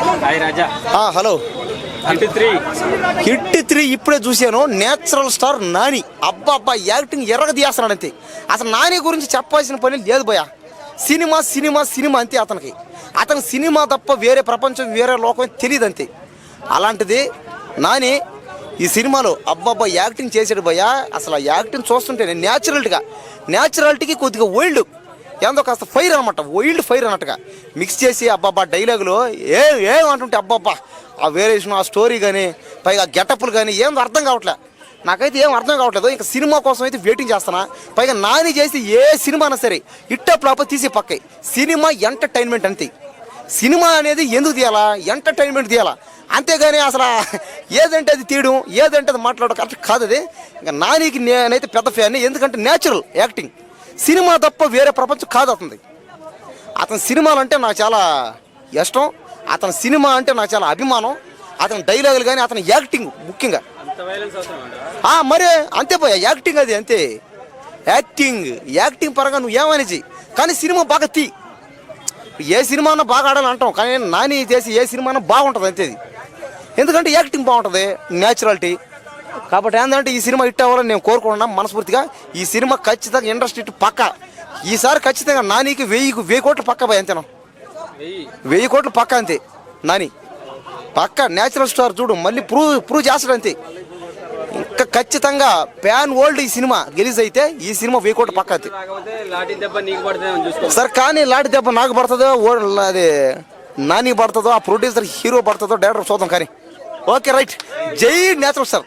Hi రాజా. ఆ, hello. Hit three. ఇప్పుడే చూశాను. Natural star Nani. అబ్బా అబ్బా యాక్టింగ్ ఎర్రగ తీస్తున్నాడు అంతే అసలు నాని గురించి చెప్పాల్సిన పని లేదు భయ సినిమా సినిమా సినిమా అంతే అతనికి. అతని సినిమా తప్ప వేరే ప్రపంచం వేరే లోకం తెలియదు అంతే అలాంటిది నాని ఈ సినిమాలో అబ్బాబ్బా యాక్టింగ్ చేసాడు భయ అసలు ఆ యాక్టింగ్ చూస్తుంటే న్యాచురల్గా న్యాచురాలిటీకి కొద్దిగా ఓల్డ్. ఏందో కాస్త ఫైర్ అనమాట వైల్డ్ ఫైర్ అన్నట్టుగా. మిక్స్ చేసి అబ్బాబ్బా డైలాగులు ఏ ఏమంటుంటే అబ్బాబ్బా ఆ వేరియేషన్ ఆ స్టోరీ కానీ పైగా గెటప్లు కానీ ఏం అర్థం కావట్లే. నాకైతే ఏం అర్థం కావట్లేదు. ఇంకా సినిమా కోసం అయితే వెయిటింగ్ చేస్తున్నా. పైగా నాని చేసి ఏ సినిమా అయినా సరే ఇట్ట ప్లాప తీసి పక్కాయి సినిమా ఎంటర్టైన్మెంట్ అంతే. సినిమా అనేది ఎందుకు తీయాలా? ఎంటర్టైన్మెంట్ తీయాలా? అంతేగాని అసలు ఏదంటే అది తీయడం ఏదంటే అది మాట్లాడడం కరెక్ట్ కాదు అది. ఇంకా నానికి నేనైతే పెద్ద ఫ్యాన్ ఎందుకంటే నేచురల్ యాక్టింగ్ సినిమా తప్ప వేరే ప్రపంచం కాదు అతనిది. అతని సినిమాలు అంటే నాకు చాలా ఇష్టం. అతని సినిమా అంటే నాకు చాలా అభిమానం. అతని డైలాగులు కానీ అతని యాక్టింగ్ ముఖ్యంగా. మరే అంతే పోయా యాక్టింగ్ అది అంతే. యాక్టింగ్ యాక్టింగ్ పరంగా నువ్వు ఏమనేసి కానీ సినిమా బాగా తీ ఏ సినిమా అన్నా బాగా ఆడాలని అంటాం. కానీ నాని చేసి ఏ సినిమా అన్నా బాగుంటుంది అంతే ఇది. ఎందుకంటే యాక్టింగ్ బాగుంటుంది న్యాచురాలిటీ. కాబట్టి ఏంటంటే ఈ సినిమా హిట్ అవ్వాలని నేను కోరుకుంటున్నాను మనస్ఫూర్తిగా. ఈ సినిమా ఖచ్చితంగా ఇండస్ట్రీ హిట్ పక్క. ఈసారి ఖచ్చితంగా నానికి వెయ్యి వెయ్యి కోట్లు పక్క పోయి అంతేనా? వెయ్యి. కోట్లు పక్క అంతే. నాని పక్క నేచురల్ స్టార్ చూడు మళ్ళీ ప్రూవ్ ప్రూవ్ చేస్తాడు అంతే. ఇంకా ఖచ్చితంగా ప్యాన్ ఓల్డ్ ఈ సినిమా రిలీజ్ అయితే ఈ సినిమా వెయ్యి కోట్లు పక్క అంతే. సార్ కానీ లాంటి దెబ్బ నాకు పడుతుందో అది నాని పడుతుందో ఆ ప్రొడ్యూసర్ హీరో పడుతుందో డైరెక్టర్ చూద్దాం కానీ. Okay right. జై నేచురల్ స్టార్.